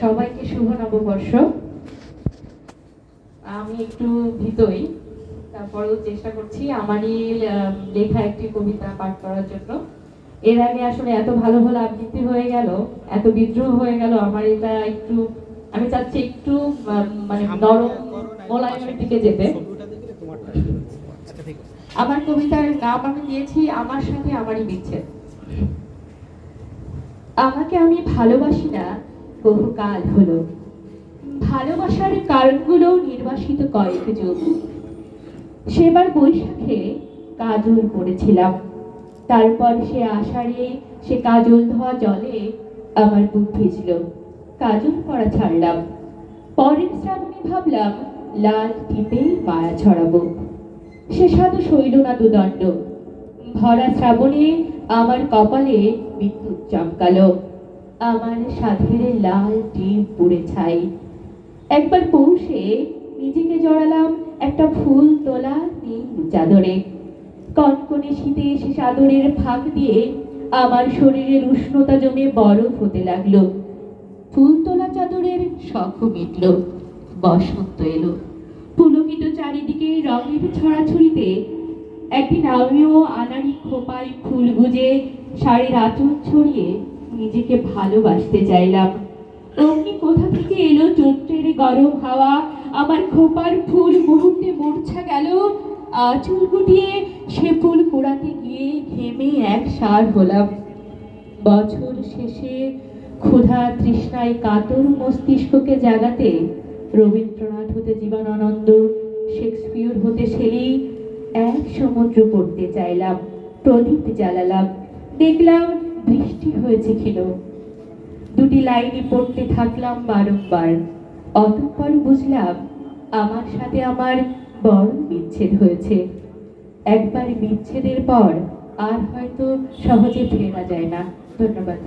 সবাইকে শুভ নববর্ষ। আমি একটু ভীতই তারপরেও চেষ্টা করছি আমারই লেখা একটি কবিতা পাঠ করার জন্য। এর আগে আসলে এত ভালো ভালো আবৃত্তি হয়ে গেল এত বিদ্রোহ হয়ে গেল আমার এটা একটু আমি চাচ্ছি একটু মানে নরম মোলায়েমের দিকে যেতে। আচ্ছা আমার কবিতার নাম আমি দিয়েছি আমার সাথে আমারই বিচ্ছেদ। আমাকে আমি ভালোবাসি না বহুকাল হলো। ভালোবাসার কারণগুলো নির্বাসিত কয়েক যুগ। সেবার বৈশাখে কাজল পড়েছিলাম। তারপর সে আষাঢ়ে সে কাজল ধোয়া জলে আমার বুক ভিজল। কাজল পড়া ছাড়লাম। পরের শ্রাবণে ভাবলাম, লাল টিপে মায়া ছড়াবো। সে সাধু শৈল না দুদণ্ড। ভরা শ্রাবণে আমার কপালে বিদ্যুৎ চমকালো। আমার সাধের লাল টিপ পুড়ে ছাই। একবার পৌষে নিজেকে জড়ালাম একটা ফুল তোলা নীল চাদরে। কনকনে শীতে এসে চাদরের ফাঁক দিয়ে আমার শরীরের উষ্ণতা জমে বরফ হতে লাগল। ফুল তোলা চাদরের শখ মিটল, বসন্ত এলো। পুলকিত চারিদিকে রঙের ছড়াছড়িতে একদিন আমিও আনাড়ি খোপায় ফুল গুজে শাড়ির আঁচল ছড়িয়ে নিজেকে ভালোবাসতে চাইলাম। অমনি কোথা থেকে এলো চৈত্রের গরম হাওয়া? আমার খোপার ফুল মুহূর্তে মূর্ছা গেল। আঁচল গুটিয়ে সে ফুল কুড়াতে গিয়ে ঘেমে এক সার হলাম। বছর শেষে ক্ষুধা তৃষ্ণায় কাতর মস্তিষ্ককে জাগাতে রবীন্দ্রনাথ হতে জীবনানন্দ, শেক্সপিয়র হতে শেলি এক সমুদ্র পড়তে চাইলাম, প্রদীপ জ্বালালাম। দেখলাম বৃষ্টি হয়েছে ক্ষীণ দুটি লাইনে পড়তে থাকলাম বারংবার। অতঃপর বুঝলাম আমার সাথে আমার বড় বিচ্ছেদ হয়েছে। একবার বিচ্ছেদের পর আর হয়তো সহজে ফেরা যায় না। ধন্যবাদ।